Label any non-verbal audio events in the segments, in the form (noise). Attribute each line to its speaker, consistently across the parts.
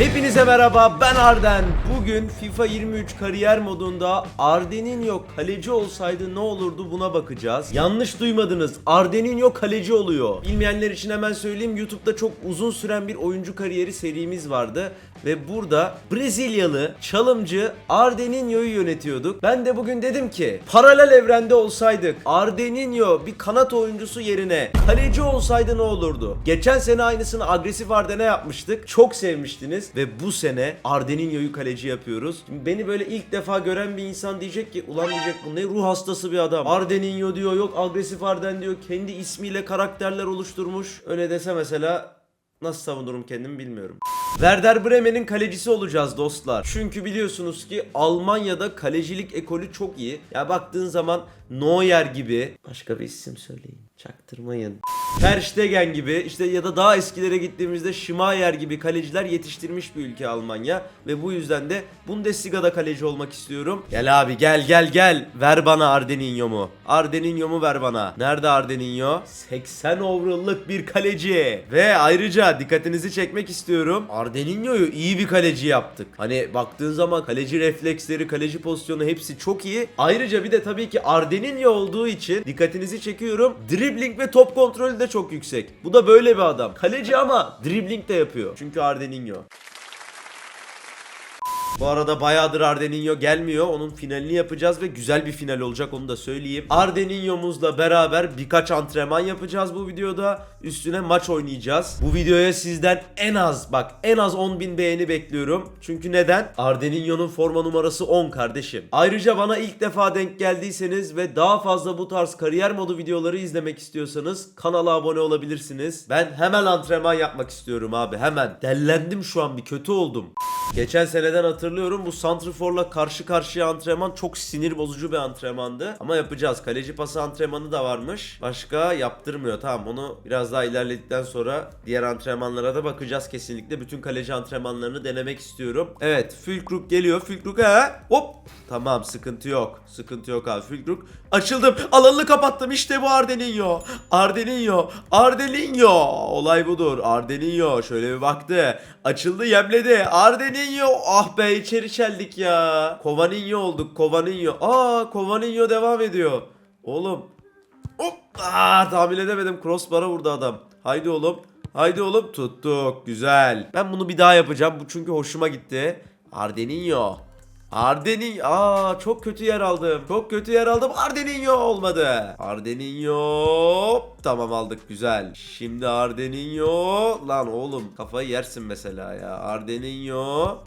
Speaker 1: Hepinize merhaba ben Arden. Bugün FIFA 23 kariyer modunda Ardeninho kaleci olsaydı ne olurdu buna bakacağız. Yanlış duymadınız. Ardeninho kaleci oluyor. Bilmeyenler için hemen söyleyeyim. YouTube'da çok uzun süren bir oyuncu kariyeri serimiz vardı. Ve burada Brezilyalı çalımcı Ardeninho'yu yönetiyorduk. Ben de bugün dedim ki paralel evrende olsaydık Ardeninho bir kanat oyuncusu yerine kaleci olsaydı ne olurdu? Geçen sene aynısını agresif Arden'e yapmıştık. Çok sevmiştiniz ve bu sene Ardeninho'yu kaleci yapıyoruz. Şimdi beni böyle ilk defa gören bir insan diyecek ki ulan diyecek bu ne ruh hastası bir adam. Ardeninho diyor yok agresif Arden diyor. Kendi ismiyle karakterler oluşturmuş. Öyle dese mesela Nasıl savunurum kendimi bilmiyorum. Werder Bremen'in kalecisi olacağız dostlar. Çünkü biliyorsunuz ki Almanya'da kalecilik ekolü çok iyi. Ya baktığın zaman Neuer gibi başka bir isim söyleyin. Çaktırmayın. Ter Stegen gibi işte ya da daha eskilere gittiğimizde Schmeier gibi kaleciler yetiştirmiş bir ülke Almanya ve bu yüzden de Bundesliga'da kaleci olmak istiyorum. Gel abi gel gel gel. Ver bana Ardeninho'mu. Ardeninho'mu ver bana. Nerede Ardeninho? 80 overall'lık bir kaleci. Ve ayrıca dikkatinizi çekmek istiyorum. Ardeninho'yu iyi bir kaleci yaptık. Hani baktığın zaman kaleci refleksleri, kaleci pozisyonu hepsi çok iyi. Ayrıca bir de tabii ki Ardeninho olduğu için dikkatinizi çekiyorum. Dribbling ve top kontrolü de çok yüksek. Bu da böyle bir adam. Kaleci ama dribbling de yapıyor. Çünkü Ardeninho. Bu arada bayağıdır Ardeninho gelmiyor. Onun finalini yapacağız ve güzel bir final olacak onu da söyleyeyim. Ardeninho'muzla beraber birkaç antrenman yapacağız bu videoda. Üstüne maç oynayacağız. Bu videoya sizden en az bak en az 10.000 beğeni bekliyorum. Çünkü neden? Ardeninho'nun forma numarası 10 kardeşim. Ayrıca bana ilk defa denk geldiyseniz ve daha fazla bu tarz kariyer modu videoları izlemek istiyorsanız kanala abone olabilirsiniz. Ben hemen antrenman yapmak istiyorum abi hemen. Dellendim şu an bir kötü oldum. Geçen seneden hatırlıyorum bu Santrifor'la karşı karşıya antrenman çok sinir bozucu bir antrenmandı. Ama yapacağız. Kaleci pası antrenmanı da varmış. Başka yaptırmıyor. Tamam onu biraz daha ilerledikten sonra diğer antrenmanlara da bakacağız kesinlikle. Bütün kaleci antrenmanlarını denemek istiyorum. Evet Fülkrug geliyor. Fülkrug ha? Hop. Tamam sıkıntı yok. Sıkıntı yok abi. Fülkrug açıldım. Alanını kapattım. İşte bu Ardeninho. Ardeninho. Ardeninho. Olay budur. Ardeninho. Şöyle bir baktı. Açıldı yemledi. Ardeninho. Ah be içeri çeldik ya. Kovaninho olduk. Kovaninho. Aa Kovaninho devam ediyor. Oğlum. Hop. Aa, tahmin edemedim. Crossbar'a vurdu adam. Haydi oğlum. Haydi oğlum. Tuttuk. Güzel. Ben bunu bir daha yapacağım. Bu çünkü hoşuma gitti. Ardeninho. Ardeninho. Aa çok kötü yer aldım. Çok kötü yer aldım. Ardeninho olmadı. Ardeninho. Tamam aldık güzel. Şimdi Ardeninho. Lan oğlum kafayı yersin mesela ya. Ardeninho.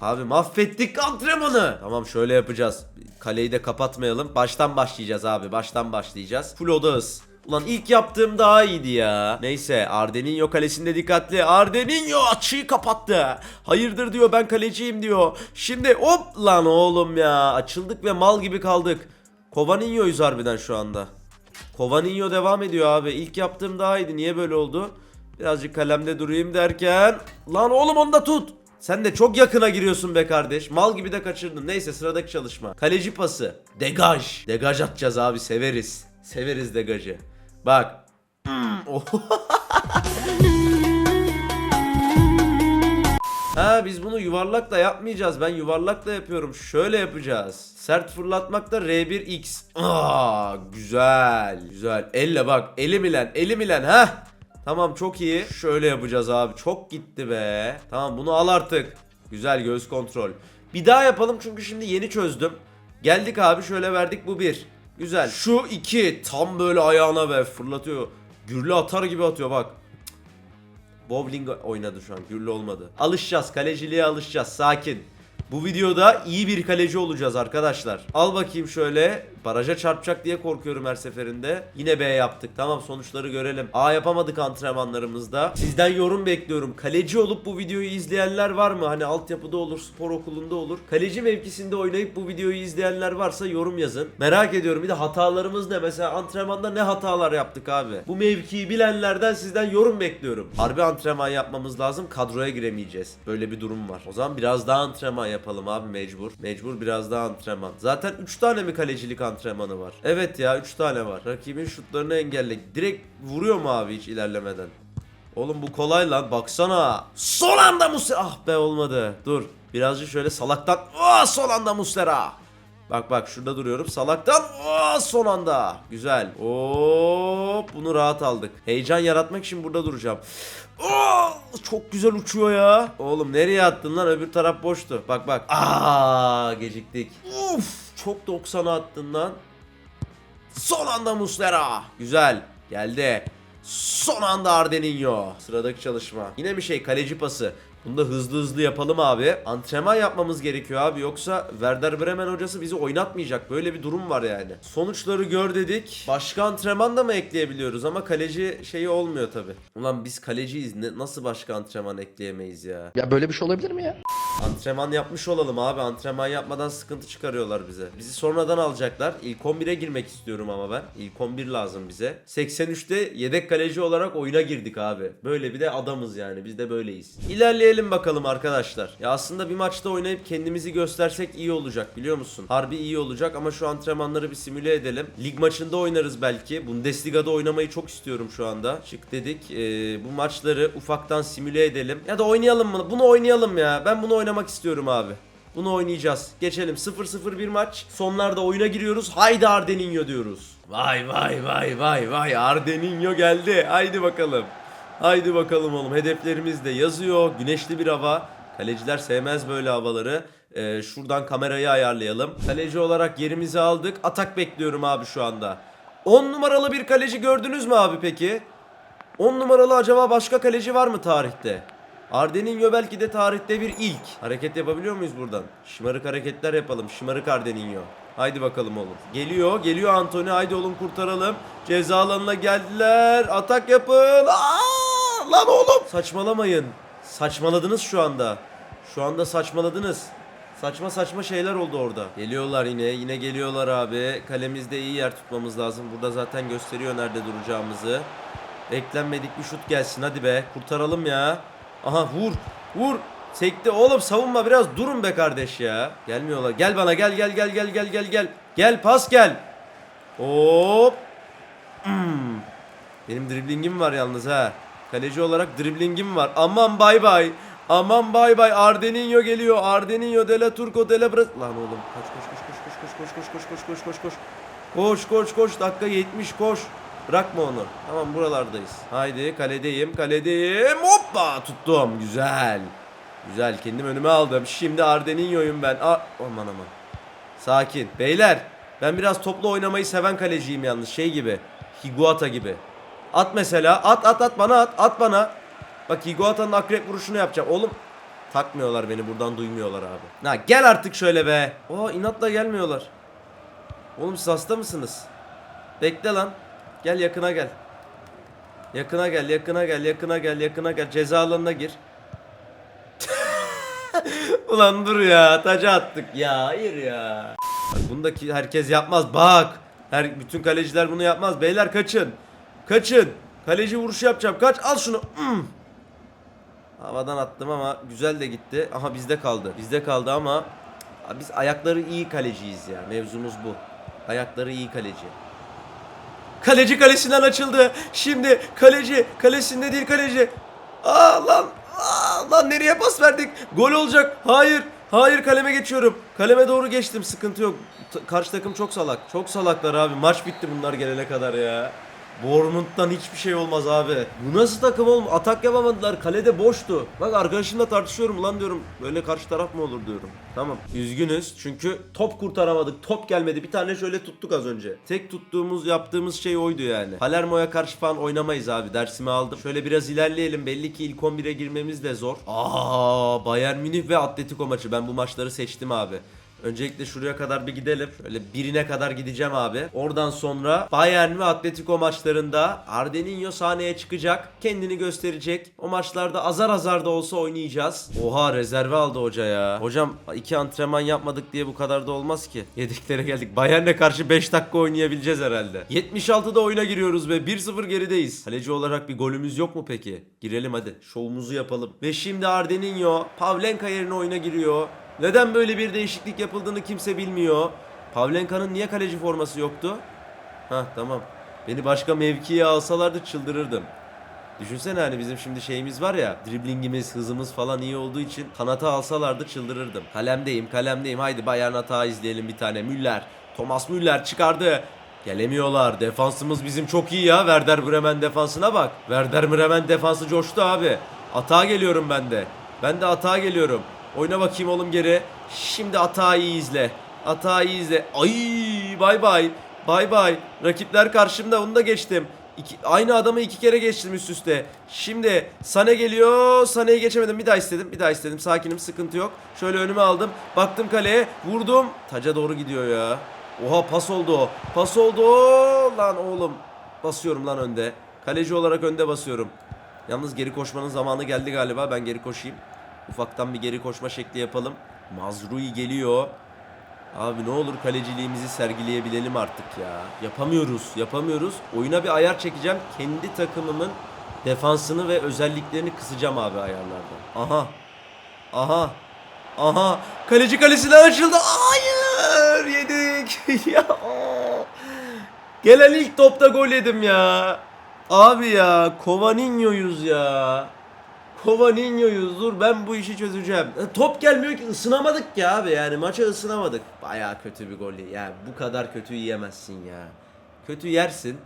Speaker 1: Abi mahvettik antrenmanı. Tamam şöyle yapacağız. Kaleyi de kapatmayalım. Baştan başlayacağız abi. Baştan başlayacağız. Full odağız. Ulan ilk yaptığım daha iyiydi ya. Neyse Ardeninho kalesinde dikkatli. Ardeninho açıyı kapattı. Hayırdır diyor ben kaleciyim diyor. Şimdi hop lan oğlum ya. Açıldık ve mal gibi kaldık. Kovaninho'yuz harbiden şu anda. Kovaninho devam ediyor abi. İlk yaptığım daha iyiydi. Niye böyle oldu? Birazcık kalemde durayım derken. Lan oğlum onu da tut. Sen de çok yakına giriyorsun be kardeş. Mal gibi de kaçırdın. Neyse sıradaki çalışma. Kaleci pası. Degaj. Degaj atacağız abi severiz. Severiz degajı. Bak. Hmm. (laughs) Ha biz bunu yuvarlakla yapmayacağız. Ben yuvarlakla yapıyorum. Şöyle yapacağız. Sert fırlatmakta R1X. Aa, güzel. Güzel. Elle bak. Elim ile. Elim ile. Ha. Tamam çok iyi. Şöyle yapacağız abi. Çok gitti be. Tamam bunu al artık. Güzel göz kontrol. Bir daha yapalım çünkü şimdi yeni çözdüm. Geldik abi şöyle verdik bu bir. Güzel. Şu iki tam böyle ayağına ve fırlatıyor. Gürlü atar gibi atıyor bak. Bowling oynadı şu an. Gürlü olmadı. Alışacağız. Kaleciliğe alışacağız. Sakin. Bu videoda iyi bir kaleci olacağız arkadaşlar. Al bakayım şöyle. Baraja çarpacak diye korkuyorum her seferinde. Yine B yaptık. Tamam sonuçları görelim. A yapamadık antrenmanlarımızda. Sizden yorum bekliyorum. Kaleci olup bu videoyu izleyenler var mı? Hani altyapıda olur, spor okulunda olur. Kaleci mevkisinde oynayıp bu videoyu izleyenler varsa yorum yazın. Merak ediyorum. Bir de hatalarımız ne? Mesela antrenmanda ne hatalar yaptık abi? Bu mevkiyi bilenlerden sizden yorum bekliyorum. Harbi antrenman yapmamız lazım. Kadroya giremeyeceğiz. Böyle bir durum var. O zaman biraz daha antrenman yapalım abi mecbur. Mecbur biraz daha antrenman. Zaten 3 tane mi kalecilik antrenmanı var? Evet ya 3 tane var. Rakibin şutlarını engelle. Direkt vuruyor mu abi hiç ilerlemeden? Oğlum bu kolay lan baksana. Son anda Muslera. Ah be olmadı. Dur. Birazcık şöyle salaktan. Aa, son anda Muslera. Bak bak şurada duruyorum. Salaktan. Aa, son anda. Güzel. Hop bunu rahat aldık. Heyecan yaratmak için burada duracağım. Aa, çok güzel uçuyor ya. Oğlum nereye attın lan? Öbür taraf boştu. Bak bak. Aa geciktik. Uf çok 90'a attın lan. Son anda Muslera. Güzel. Geldi. Son anda Ardeninho. Sıradaki çalışma. Yine bir şey kaleci pası. Bunu da hızlı hızlı yapalım abi. Antrenman yapmamız gerekiyor abi. Yoksa Werder Bremen hocası bizi oynatmayacak. Böyle bir durum var yani. Sonuçları gör dedik. Başka antrenman da mı ekleyebiliyoruz? Ama kaleci şeyi olmuyor tabi. Ulan biz kaleciyiz. Ne, nasıl başka antrenman ekleyemeyiz ya?
Speaker 2: Ya böyle bir şey olabilir mi ya?
Speaker 1: Antrenman yapmış olalım abi. Antrenman yapmadan sıkıntı çıkarıyorlar bize. Bizi sonradan alacaklar. İlk 11'e girmek istiyorum ama ben. İlk 11 lazım bize. 83'te yedek kaleci olarak oyuna girdik abi. Böyle bir de adamız yani. Biz de böyleyiz. İlerleyelim bakalım arkadaşlar. Ya aslında bir maçta oynayıp kendimizi göstersek iyi olacak biliyor musun? Harbi iyi olacak ama şu antrenmanları bir simüle edelim. Lig maçında oynarız belki. Bundesliga'da oynamayı çok istiyorum şu anda. Çık dedik. Ee, bu maçları ufaktan simüle edelim. Ya da oynayalım mı? Bunu oynayalım ya. Ben bunu oynamak istiyorum abi. Bunu oynayacağız. Geçelim 0-0 bir maç. Sonlarda oyuna giriyoruz. Haydi Ardeninho diyoruz. Vay vay vay vay vay Ardeninho geldi. Haydi bakalım. Haydi bakalım oğlum. Hedeflerimiz de yazıyor. Güneşli bir hava. Kaleciler sevmez böyle havaları. Ee, şuradan kamerayı ayarlayalım. Kaleci olarak yerimizi aldık. Atak bekliyorum abi şu anda. 10 numaralı bir kaleci gördünüz mü abi peki? 10 numaralı acaba başka kaleci var mı tarihte? Ardeninho belki de tarihte bir ilk. Hareket yapabiliyor muyuz buradan? Şımarık hareketler yapalım. Şımarık Ardeninho. Haydi bakalım oğlum. Geliyor, geliyor Anthony. Haydi oğlum kurtaralım. Ceza alanına geldiler. Atak yapın. Aa, lan oğlum. Saçmalamayın. Saçmaladınız şu anda. Şu anda saçmaladınız. Saçma saçma şeyler oldu orada. Geliyorlar yine. Yine geliyorlar abi. Kalemizde iyi yer tutmamız lazım. Burada zaten gösteriyor nerede duracağımızı. Beklenmedik bir şut gelsin hadi be. Kurtaralım ya. Aha vur. Vur. Sekti oğlum savunma biraz durun be kardeş ya. Gelmiyorlar. Gel bana gel gel gel gel gel gel gel. Gel pas gel. Hop. Hmm. Benim driblingim var yalnız ha. Kaleci olarak driblingim var. Aman bay bay. Aman bay bay. Ardeninho geliyor. Ardeninho de la Turco de la Bra... Lan oğlum. Koş koş koş koş koş koş koş koş koş koş koş koş. Koş koş koş. Dakika 70 koş. Bırakma onu. Tamam buralardayız. Haydi kaledeyim kaledeyim. Hoppa tuttum. Güzel. Güzel kendim önüme aldım. Şimdi Ardeninho'yum ben. A aman aman. Sakin. Beyler ben biraz toplu oynamayı seven kaleciyim yalnız. Şey gibi. Higuata gibi. At mesela. At at at bana at. At bana. Bak Higuata'nın akrep vuruşunu yapacağım. Oğlum takmıyorlar beni buradan duymuyorlar abi. Ha gel artık şöyle be. Oo inatla gelmiyorlar. Oğlum siz hasta mısınız? Bekle lan. Gel yakına gel. Yakına gel, yakına gel, yakına gel, yakına gel. Ceza alanına gir. (laughs) Ulan dur ya, taca attık ya. Hayır ya. Bak bunu da ki herkes yapmaz. Bak. Her bütün kaleciler bunu yapmaz. Beyler kaçın. Kaçın. Kaleci vuruşu yapacağım. Kaç. Al şunu. Hmm. Havadan attım ama güzel de gitti. Aha bizde kaldı. Bizde kaldı ama biz ayakları iyi kaleciyiz ya. Mevzumuz bu. Ayakları iyi kaleci. Kaleci kalesinden açıldı. Şimdi kaleci kalesinde değil kaleci. Aa lan. Aa, lan nereye pas verdik? Gol olacak. Hayır. Hayır kaleme geçiyorum. Kaleme doğru geçtim. Sıkıntı yok. Karşı takım çok salak. Çok salaklar abi. Maç bitti bunlar gelene kadar ya. Bournemouth'tan hiçbir şey olmaz abi. Bu nasıl takım oğlum? Atak yapamadılar. Kalede boştu. Bak arkadaşımla tartışıyorum lan diyorum. Böyle karşı taraf mı olur diyorum. Tamam. Üzgünüz. Çünkü top kurtaramadık. Top gelmedi. Bir tane şöyle tuttuk az önce. Tek tuttuğumuz yaptığımız şey oydu yani. Palermo'ya karşı falan oynamayız abi. Dersimi aldım. Şöyle biraz ilerleyelim. Belli ki ilk 11'e girmemiz de zor. Aa, Bayern Münih ve Atletico maçı. Ben bu maçları seçtim abi. Öncelikle şuraya kadar bir gidelim. Şöyle birine kadar gideceğim abi. Oradan sonra Bayern ve Atletico maçlarında Ardeninho sahneye çıkacak. Kendini gösterecek. O maçlarda azar azar da olsa oynayacağız. Oha rezerve aldı hoca ya. Hocam iki antrenman yapmadık diye bu kadar da olmaz ki. (laughs) Yedeklere geldik. Bayern'e karşı 5 dakika oynayabileceğiz herhalde. 76'da oyuna giriyoruz ve 1-0 gerideyiz. Kaleci olarak bir golümüz yok mu peki? Girelim hadi. Şovumuzu yapalım. Ve şimdi Ardeninho Pavlenka yerine oyuna giriyor. Neden böyle bir değişiklik yapıldığını kimse bilmiyor. Pavlenka'nın niye kaleci forması yoktu? Hah tamam. Beni başka mevkiye alsalardı çıldırırdım. Düşünsene hani bizim şimdi şeyimiz var ya driblingimiz hızımız falan iyi olduğu için kanata alsalardı çıldırırdım. Kalemdeyim kalemdeyim haydi Bayern hata izleyelim bir tane Müller. Thomas Müller çıkardı. Gelemiyorlar. Defansımız bizim çok iyi ya. Werder Bremen defansına bak. Werder Bremen defansı coştu abi. Atağa geliyorum ben de. Ben de atağa geliyorum. Oyna bakayım oğlum geri. Şimdi atağı iyi izle. Atağı iyi izle. Ay bay bay. Bay bay. Rakipler karşımda onu da geçtim. İki, aynı adamı iki kere geçtim üst üste. Şimdi Sane geliyor. Sane'yi geçemedim. Bir daha istedim. Bir daha istedim. Sakinim sıkıntı yok. Şöyle önüme aldım. Baktım kaleye. Vurdum. Taca doğru gidiyor ya. Oha pas oldu o. Pas oldu. Lan oğlum. Basıyorum lan önde. Kaleci olarak önde basıyorum. Yalnız geri koşmanın zamanı geldi galiba. Ben geri koşayım. Ufaktan bir geri koşma şekli yapalım. Mazrui geliyor. Abi ne olur kaleciliğimizi sergileyebilelim artık ya. Yapamıyoruz, yapamıyoruz. Oyuna bir ayar çekeceğim. Kendi takımımın defansını ve özelliklerini kısacağım abi ayarlardan. Aha. Aha. Aha. Kaleci kalesinden açıldı. Hayır. Yedik. (laughs) ya. Gelen ilk topta gol yedim ya. Abi ya. Kovaninho'yuz ya. Kovaninho'yuz dur ben bu işi çözeceğim. E, Top gelmiyor ki ısınamadık ya abi yani maça ısınamadık. Baya kötü bir gol ya bu kadar kötü yiyemezsin ya. Kötü yersin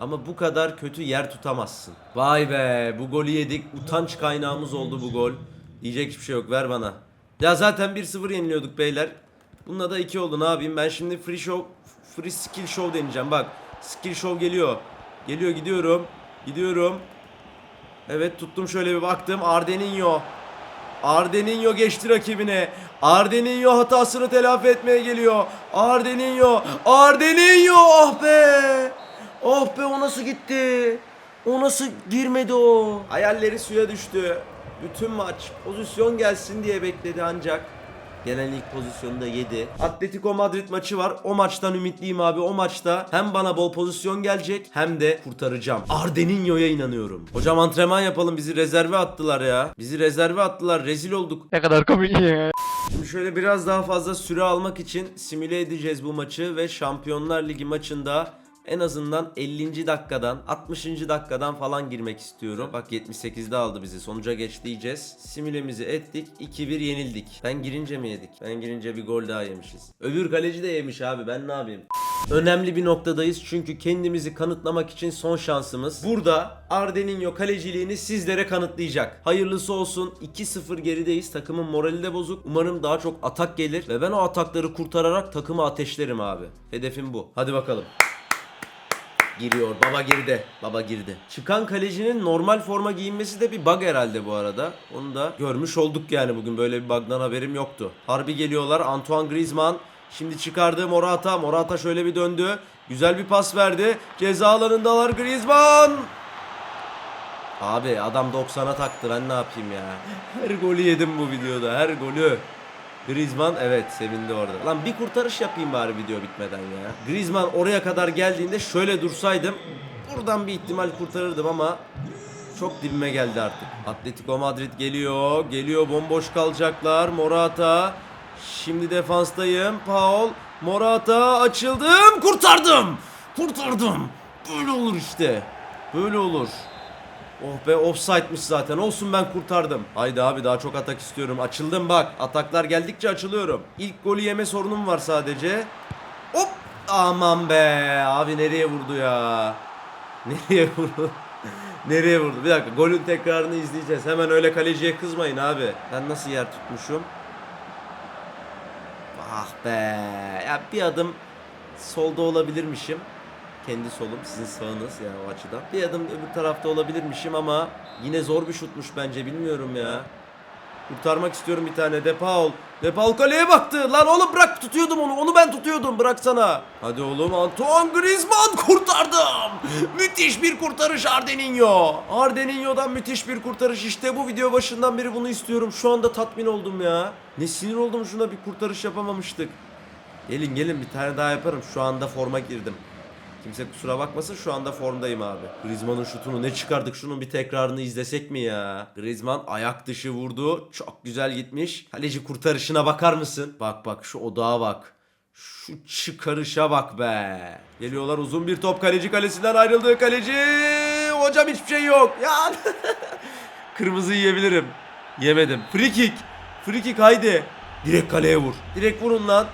Speaker 1: ama bu kadar kötü yer tutamazsın. Vay be bu golü yedik utanç kaynağımız oldu bu gol. Diyecek hiçbir şey yok ver bana. Ya zaten 1-0 yeniliyorduk beyler. Bununla da 2 oldu ne yapayım ben şimdi free show free skill show deneyeceğim bak. Skill show geliyor. Geliyor gidiyorum. Gidiyorum. Evet tuttum şöyle bir baktım. Ardeninho. Ardeninho geçti rakibine. Ardeninho hatasını telafi etmeye geliyor. Ardeninho. Ardeninho. Oh be. Oh be o nasıl gitti? O nasıl girmedi o? Hayalleri suya düştü. Bütün maç pozisyon gelsin diye bekledi ancak. Gelen ilk pozisyonu da yedi. Atletico Madrid maçı var. O maçtan ümitliyim abi. O maçta hem bana bol pozisyon gelecek hem de kurtaracağım. Ardeninho'ya inanıyorum. Hocam antrenman yapalım. Bizi rezerve attılar ya. Bizi rezerve attılar. Rezil olduk.
Speaker 2: Ne kadar komik ya.
Speaker 1: Şimdi şöyle biraz daha fazla süre almak için simüle edeceğiz bu maçı ve Şampiyonlar Ligi maçında en azından 50. dakikadan 60. dakikadan falan girmek istiyorum. Bak 78'de aldı bizi. Sonuca geç diyeceğiz. Simülemizi ettik. 2-1 yenildik. Ben girince mi yedik? Ben girince bir gol daha yemişiz. Öbür kaleci de yemiş abi. Ben ne yapayım? Önemli bir noktadayız çünkü kendimizi kanıtlamak için son şansımız. Burada Ardeninho kaleciliğini sizlere kanıtlayacak. Hayırlısı olsun 2-0 gerideyiz. Takımın morali de bozuk. Umarım daha çok atak gelir ve ben o atakları kurtararak takımı ateşlerim abi. Hedefim bu. Hadi bakalım. Giriyor. Baba girdi. Baba girdi. Çıkan kalecinin normal forma giyinmesi de bir bug herhalde bu arada. Onu da görmüş olduk yani bugün böyle bir bug'dan haberim yoktu. Harbi geliyorlar. Antoine Griezmann şimdi çıkardı Morata. Morata şöyle bir döndü. Güzel bir pas verdi. Ceza alanındalar Griezmann. Abi adam 90'a taktı ben ne yapayım ya. Her golü yedim bu videoda her golü. Griezmann evet sevindi orada. Lan bir kurtarış yapayım bari video bitmeden ya. Griezmann oraya kadar geldiğinde şöyle dursaydım buradan bir ihtimal kurtarırdım ama çok dibime geldi artık. Atletico Madrid geliyor. Geliyor bomboş kalacaklar. Morata. Şimdi defanstayım. Paul. Morata açıldım. Kurtardım. Kurtardım. Böyle olur işte. Böyle olur. Oh be offside'miş zaten. Olsun ben kurtardım. Haydi abi daha çok atak istiyorum. Açıldım bak. Ataklar geldikçe açılıyorum. İlk golü yeme sorunum var sadece. Hop! Aman be. Abi nereye vurdu ya? (laughs) Nereye vurdu? (laughs) nereye vurdu? Bir dakika golün tekrarını izleyeceğiz. Hemen öyle kaleciye kızmayın abi. Ben nasıl yer tutmuşum? Ah be. Ya bir adım solda olabilirmişim. Kendi solum sizin sağınız yani o açıdan. Bir adım öbür tarafta olabilirmişim ama yine zor bir şutmuş bence bilmiyorum ya. Kurtarmak istiyorum bir tane. De Paul. De Paul kaleye baktı. Lan oğlum bırak tutuyordum onu. Onu ben tutuyordum. Bıraksana. Hadi oğlum Antoine Griezmann kurtardım. müthiş bir kurtarış Ardeninho. Ardeninho'dan müthiş bir kurtarış. İşte bu video başından beri bunu istiyorum. Şu anda tatmin oldum ya. Ne sinir oldum şuna bir kurtarış yapamamıştık. Gelin gelin bir tane daha yaparım. Şu anda forma girdim. Kimse kusura bakmasın şu anda formdayım abi. Griezmann'ın şutunu ne çıkardık şunun bir tekrarını izlesek mi ya? Griezmann ayak dışı vurdu. Çok güzel gitmiş. Kaleci kurtarışına bakar mısın? Bak bak şu odağa bak. Şu çıkarışa bak be. Geliyorlar uzun bir top kaleci kalesinden ayrıldı kaleci. hocam hiçbir şey yok. Ya (laughs) kırmızı yiyebilirim. Yemedim. Free kick. Free kick haydi. Direkt kaleye vur. Direkt vurun lan.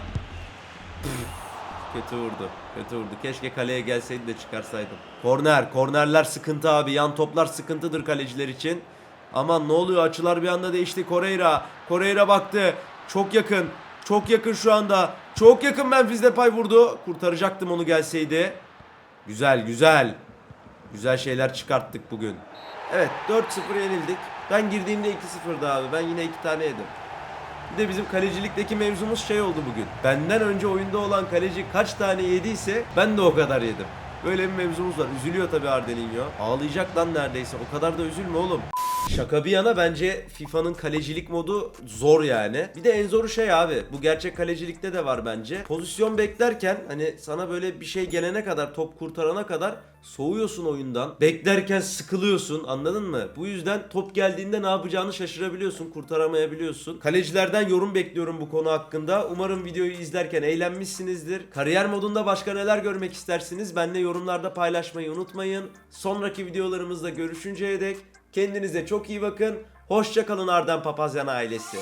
Speaker 1: Kötü vurdu. Kötü vurdu. Keşke kaleye gelseydi de çıkarsaydım. Korner. Kornerler sıkıntı abi. Yan toplar sıkıntıdır kaleciler için. Aman ne oluyor? Açılar bir anda değişti. Correira. Correira baktı. Çok yakın. Çok yakın şu anda. Çok yakın Memphis Depay vurdu. Kurtaracaktım onu gelseydi. Güzel güzel. Güzel şeyler çıkarttık bugün. Evet 4-0 yenildik. Ben girdiğimde 2-0'dı abi. Ben yine 2 tane yedim. Bir de bizim kalecilikteki mevzumuz şey oldu bugün. Benden önce oyunda olan kaleci kaç tane yediyse ben de o kadar yedim. Böyle bir mevzumuz var. Üzülüyor tabii Ardeninho. Ağlayacak lan neredeyse. O kadar da üzülme oğlum. Şaka bir yana bence FIFA'nın kalecilik modu zor yani. Bir de en zoru şey abi. Bu gerçek kalecilikte de var bence. Pozisyon beklerken hani sana böyle bir şey gelene kadar top kurtarana kadar soğuyorsun oyundan. Beklerken sıkılıyorsun anladın mı? Bu yüzden top geldiğinde ne yapacağını şaşırabiliyorsun, kurtaramayabiliyorsun. Kalecilerden yorum bekliyorum bu konu hakkında. Umarım videoyu izlerken eğlenmişsinizdir. Kariyer modunda başka neler görmek istersiniz? Benle yorumlarda paylaşmayı unutmayın. Sonraki videolarımızda görüşünceye dek kendinize çok iyi bakın. Hoşça kalın Arden Papazyan ailesi.